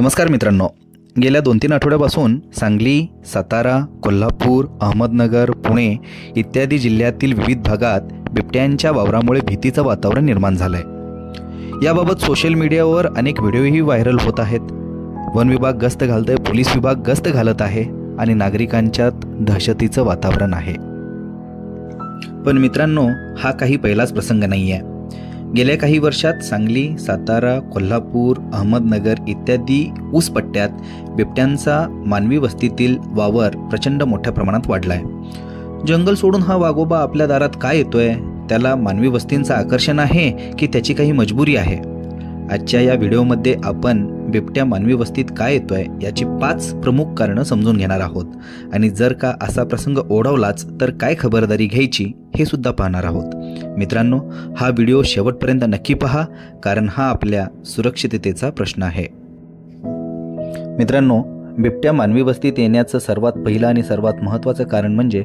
नमस्कार मित्रांनो. गेल्या दोन तीन आठवड्यापासून सांगली सातारा कोल्हापूर अहमदनगर पुणे इत्यादी जिल्ह्यातील विविध भागात बिबट्यांच्या वावरामुळे भीतीचं वातावरण निर्माण झालं आहे याबाबत सोशल मीडियावर अनेक व्हिडिओही व्हायरल होत आहेत. वन विभाग गस्त घालतंय पोलीस विभाग गस्त घालत आहे आणि नागरिकांच्यात दहशतीचं वातावरण आहे. पण मित्रांनो हा काही पहिलाच प्रसंग नाही आहे गेल्या काही वर्षात सांगली सातारा कोल्हापूर अहमदनगर इत्यादी ऊसपट्ट्यात बिबट्यांचा मानवी वस्तीतील वावर प्रचंड मोठ्या प्रमाणात वाढला आहे जंगल सोडून हा वाघोबा आपल्या दारात काय येतोय? त्याला मानवी वस्तींचं आकर्षण आहे की त्याची काही मजबुरी आहे? आजच्या या व्हिडिओमध्ये आपण बिबट्या मानवी वस्तीत काय येतोय याची पाच प्रमुख कारणं समजून घेणार आहोत. आणि जर का असा प्रसंग ओढवलाच तर काय खबरदारी घ्यायची हे सुद्धा पाहणार आहोत. मित्रांनो हा व्हिडिओ शेवटपर्यंत नक्की पहा कारण हा आपल्या सुरक्षिततेचा प्रश्न आहे. मित्रांनो बिबट्या मानवी वस्तीत येण्याचं सर्वात पहिलं आणि सर्वात महत्त्वाचं कारण म्हणजे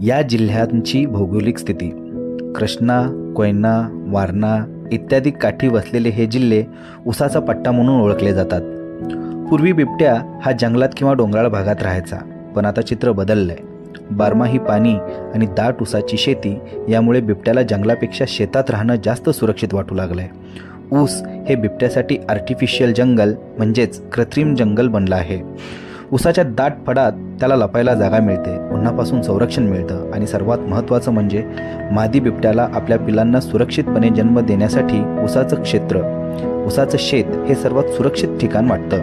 या जिल्ह्यांची भौगोलिक स्थिती. कृष्णा कोयना वारणा इत्यादी काठी वसलेले हे जिल्हे उसाचा पट्टा म्हणून ओळखले जातात. पूर्वी बिबट्या हा जंगलात किंवा डोंगराळ भागात राहायचा पण आता चित्र बदललंय. बारमाही पाणी आणि दाट उसाची शेती यामुळे बिबट्याला जंगलापेक्षा शेतात राहणं जास्त सुरक्षित वाटू लागलंय. ऊस हे बिबट्यासाठी आर्टिफिशियल जंगल म्हणजेच कृत्रिम जंगल बनलं आहे. उसाच्या दाट फडात त्याला लपायला जागा मिळते. उन्हापासून संरक्षण मिळतं आणि सर्वात महत्त्वाचं म्हणजे मादी बिबट्याला आपल्या पिलांना सुरक्षितपणे जन्म देण्यासाठी उसाचं क्षेत्र उसाचं शेत हे सर्वात सुरक्षित ठिकाण वाटतं.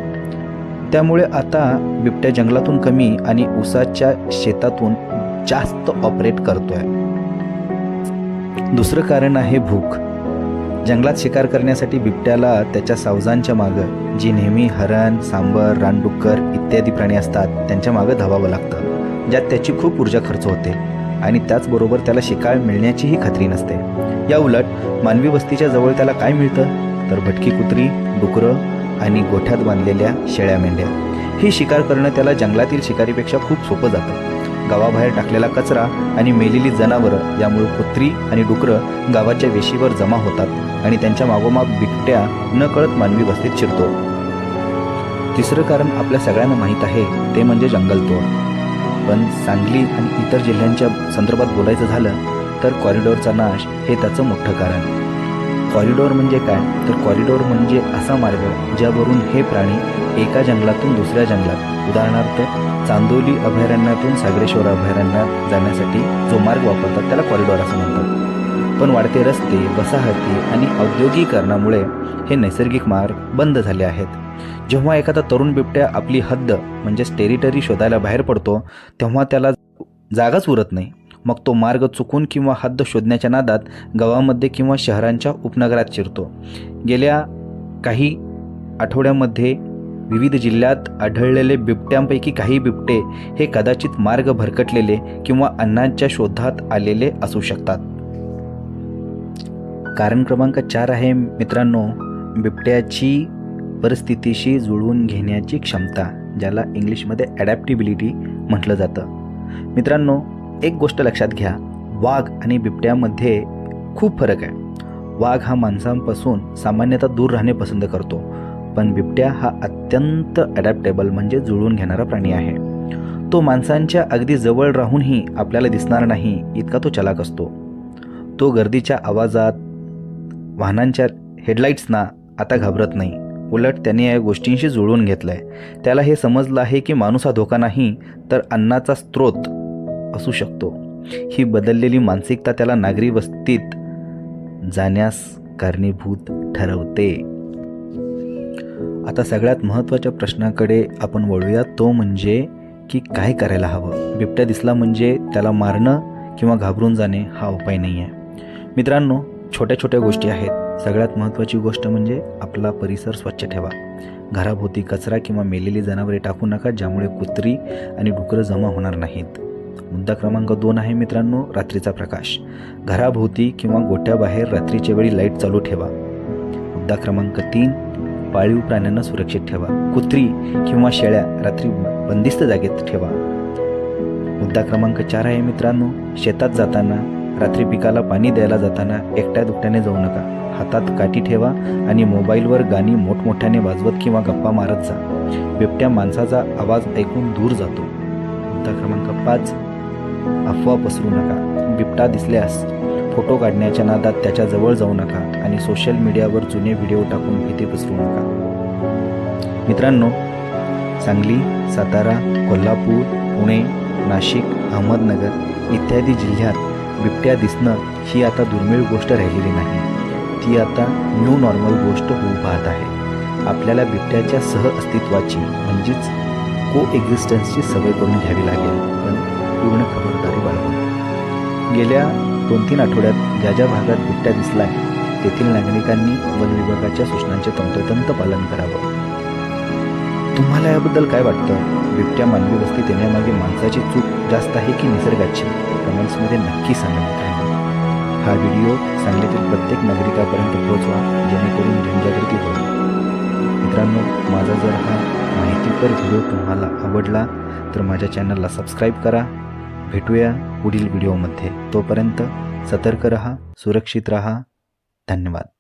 त्यामुळे आता बिबट्या जंगलातून कमी आणि उसाच्या शेतातून जास्त ऑपरेट करतोय. दुसरं कारण आहे भूक. जंगलात शिकार करण्यासाठी बिबट्याला त्याच्या सावजांच्या मागं जी नेहमी हरण सांबर रानडुक्कर इत्यादी प्राणी असतात त्यांच्या मागं धावावं लागतं. ज्यात त्याची खूप ऊर्जा खर्च होते आणि त्याचबरोबर त्याला शिकार मिळण्याचीही खात्री नसते. या उलट मानवी वस्तीच्या जवळ त्याला काय मिळतं? तर भटकी कुत्री डुकरं आणि गोठ्यात बांधलेल्या शेळ्या मेंढ्या. ही शिकार करणं त्याला जंगलातील शिकारीपेक्षा खूप सोपं जातं. गावाबाहेर टाकलेला कचरा आणि मेलेली जनावरं यामुळे कुत्री आणि डुकरं गावाच्या वेशीवर जमा होतात आणि त्यांच्या मागोमाग बिबट्या न कळत मानवी वस्तीत शिरतो. तिसरं कारण आपल्या सगळ्यांना माहीत आहे ते म्हणजे जंगलतोड. पण सांगली आणि इतर जिल्ह्यांच्या संदर्भात बोलायचं झालं तर कॉरिडॉरचा नाश हे त्याचं मोठं कारण. कॉरिडॉर म्हणजे काय? तर कॉरिडॉर म्हणजे असा मार्ग ज्यावरून हे प्राणी एका जंगलातून दुसऱ्या जंगलात उदाहरणार्थ चांदोली अभयारण्यातून सागरेश्वर अभयारण्यात जाण्यासाठी जो मार्ग वापरतात त्याला कॉरिडॉर असं म्हणतात. पण वाढते रस्ते वसाहती आणि औद्योगिकरणामुळे हे नैसर्गिक मार्ग बंद झाले आहेत. जेव्हा एखादा तरुण बिबट्या आपली हद्द म्हणजेच टेरिटरी शोधायला बाहेर पडतो तेव्हा त्याला जागाच उरत नाही. मग तो मार्ग चुकून किंवा हद्द शोधण्याच्या नादात गावामध्ये किंवा शहरांच्या उपनगरात शिरतो. गेल्या काही आठवड्यामध्ये विविध जिल्ह्यात आढळलेले बिबट्यांपैकी काही बिबटे हे कदाचित मार्ग भरकटलेले किंवा अन्नाच्या शोधात आलेले असू शकतात. कारण क्रमांक चार आहे मित्रांनो बिबट्याची परिस्थितीशी जुळवून घेण्याची क्षमता ज्याला इंग्लिशमध्ये ॲडॅप्टिबिलिटी म्हटलं जातं. मित्रांनो एक गोष्ट लक्षात घ्या. वाघ आणि बिबट्यामध्ये खूप फरक आहे. वाघ हा माणसांपासून सामान्यतः दूर राहणे पसंत करतो पण बिबट्या हा अत्यंत ॲडॅप्टेबल म्हणजे जुळवून घेणारा प्राणी आहे. तो माणसांच्या अगदी जवळ राहूनही आपल्याला दिसणार नाही इतका तो चलाक असतो. तो गर्दीच्या आवाजात वाहनांच्या हेडलाईट्सना आता घाबरत नाही. उलट त्याने या गोष्टींशी जुळवून घेतलं आहे त्याला हे समजलं आहे की माणूस हा धोका नाही तर अन्नाचा स्रोत असू शकतो. ही बदललेली मानसिकता त्याला नागरी वस्तीत जाण्यास कारणीभूत ठरवते. आता सगळ्यात महत्त्वाच्या प्रश्नाकडे आपण वळूया. तो म्हणजे की काय करायला हवं? बिबट्या दिसला म्हणजे त्याला मारणं किंवा घाबरून जाणे हा उपाय नाही आहे मित्रांनो छोट्या छोट्या गोष्टी आहेत. सगळ्यात महत्त्वाची गोष्ट म्हणजे आपला परिसर स्वच्छ ठेवा. घराभोवती कचरा किंवा मेलेली जनावरे टाकू नका ज्यामुळे कुत्री आणि डुकरं जमा होणार नाहीत. मुद्दा क्रमांक दोन आहे मित्रांनो रात्रीचा प्रकाश. घराभोवती किंवा गोट्याबाहेर रात्रीच्या वेळी लाइट चालू ठेवा. मुद्दा क्रमांक तीन पाळीव प्राण्यांना सुरक्षित ठेवा. कुत्री किंवा शेळ्या रात्री बंदिस्त जागेत ठेवा. मुद्दा क्रमांक चार आहे मित्रांनो शेतात जाताना रात्री पिकाला पाणी द्यायला जाताना एकट्या दुकट्याने जाऊ नका. हातात काठी ठेवा आणि मोबाईलवर गाणी मोठमोठ्याने वाजवत किंवा गप्पा मारत जा. बिबट्या माणसाचा आवाज ऐकून दूर जातो. मुद्दा क्रमांक पाच. अफवा पसरू नका. बिबटा दिसल्यास फोटो काढण्याच्या नादात त्याच्याजवळ जाऊ नका आणि सोशल मीडियावर जुने व्हिडिओ टाकून भीती पसरू नका. मित्रांनो सांगली सातारा कोल्हापूर पुणे नाशिक अहमदनगर इत्यादी जिल्ह्यात बिबट्या दिसणं ही आता दुर्मिळ गोष्ट राहिलेली नाही. ती आता न्यू नॉर्मल गोष्ट होऊ पाहत आहे. आपल्याला बिबट्याच्या सहअस्तित्वाची म्हणजेच को एक्झिस्टन्सची सवय करून घ्यावी लागेल पण पूर्ण खबरदारी बाळगून. गेल्या दोन तीन आठवड्यात ज्या ज्या भागात बिबट्या दिसलाय तेथील नागरिकांनी वन विभागाच्या सूचनांचे तंतोतंत पालन करावं. तुम्हाला याबद्दल काय वाटतं? बिबट्या मानवी वस्तीत येण्यामागे माणसाची चूक जास्त आहे की निसर्गाची? कमेंट्समध्ये नक्की सांगा हा व्हिडिओ सांगलीतील प्रत्येक नागरिकापर्यंत पोहोचवा जेणेकरून जनजागृती होईल. मित्रांनो माझा जर हा माहितीपर व्हिडिओ तुम्हाला आवडला तर माझ्या चॅनलला सबस्क्राईब करा. भेटूया पुढील व्हिडिओमध्ये. तोपर्यंत सतर्क रहा सुरक्षित रहा. धन्यवाद.